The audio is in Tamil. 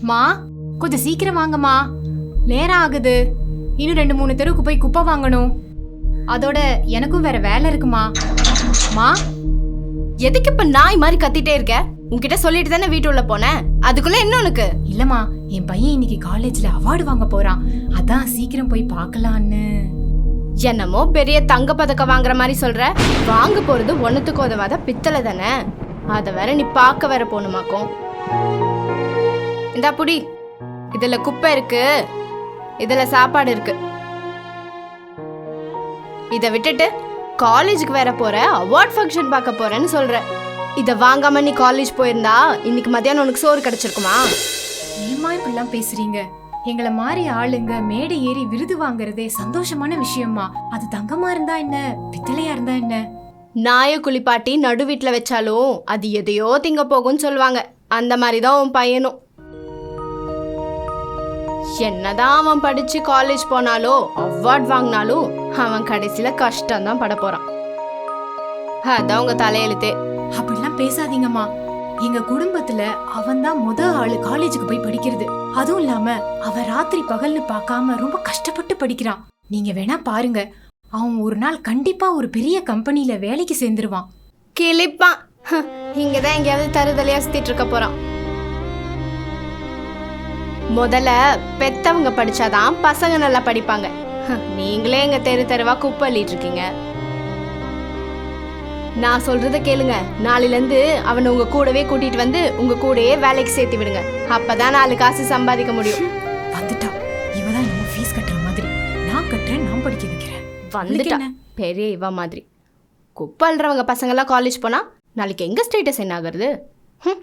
மா கொஞ்சம் சீக்கிரம் வாங்கம்மா. நேரம் ஆகுது. இன்னும் ரெண்டு மூணு தெருவுக்கு போய் குப்பை வாங்கணும். அதோட எனக்கும் வேற வேலை இருக்குமா? மா எதுக்கு இப்ப நாய் மாதிரி கத்திட்டே இருக்க? உன்கிட்ட சொல்லிட்டு தானே வீட்டுள்ள போனேன். அதுக்குள்ள என்ன உனக்கு? இல்லம்மா என் பையன் இன்னைக்கு காலேஜ்ல அவார்டு வாங்க போறான். அதான் சீக்கிரம் போய் பார்க்கலான்னு. என்னமோ பெரிய தங்க பதக்கம் வாங்குற மாதிரி சொல்ற? வாங்க போறது ஒன்னுத்துக்கு உதவாத பித்தளை தானே? அதை வேற நீ பார்க்க வேற போகணுமாக்கும். இந்தா புடி. இதுல குப்பை இருக்கு. இதுல சாப்பாடு இருக்கு. இத விட்டுட்டு காலேஜுக்கு வேற போற அவார்ட் ஃபங்க்ஷன் பார்க்க போறேன்னு சொல்ற. இத வாங்காம நீ காலேஜ் போயிருந்தா இன்னைக்கு மத்தியானம் உனக்கு சோறு கிடைச்சிருக்குமா? ஏம்மா இப்படிலாம் பேசுறீங்க? எங்களை மாதிரி ஆளுங்க மேடை ஏறி விருது வாங்குறதே சந்தோஷமான விஷயம்மா. அது தங்கமா இருந்தா என்ன? பித்தளையா இருந்தா என்ன? நாய குளிப்பாட்டி நடு வீட்ல வச்சாலும் அது எதையோ திங்க போகும்னு சொல்லுவாங்க. அந்த மாதிரி தான் உன் பையனும். என்னதான் அவன் படிச்சு காலேஜ் போனாலோ அவார்ட் வாங்கினாலும் அவன் கடைசியில கஷ்டம் தான் பட போறான். அதான் உங்க தலையெழுத்தே. அப்படிலாம் பேசாதீங்கம்மா. எங்க குடும்பத்துல அவன் தான் முத ஆளு காலேஜுக்கு போய் படிக்கிறது. அதுவும் இல்லாம அவன் ராத்திரி பகல்னு பார்க்காம ரொம்ப கஷ்டப்பட்டு படிக்கிறான். நீங்க வேணா பாருங்க. அவன் ஒரு நாள் கண்டிப்பா ஒரு பெரிய கம்பெனில வேலைக்கு சேர்ந்துருவான். கிளிப்பான் இங்கதான் எங்கேயாவது தருதலையா சுத்திட்டு இருக்க போறான். முதல்ல பெத்தவங்க படிச்சாதான் பசங்க நல்லா படிப்பாங்க. நீங்களே எங்க தெரு தெருவா குப்பை அள்ளிட்டு இருக்கீங்க நான் சொல்றத கேளுங்க. நாளையில இருந்து அவனை உங்க கூடவே கூட்டிட்டு வந்து உங்க கூடயே வேலைக்கு சேர்த்து விடுங்க. அப்பதான் நாலு காசு சம்பாதிக்க முடியும். வந்துட்டா. இவதான் நம்ம ஃபீஸ் கட்டுற மாதிரி. நான் கட்டுறேன் நான் படிக்க வைக்கிறேன். அவளுக்கு வந்துட்டா என்ன? பெரிய இவ மாதிரி. குப்பை அள்ளுறவங்க பசங்கெல்லாம் காலேஜ் போனா நாளைக்கு எங்க ஸ்டேட்டஸ் என்ன ஆகுறது? ஹம்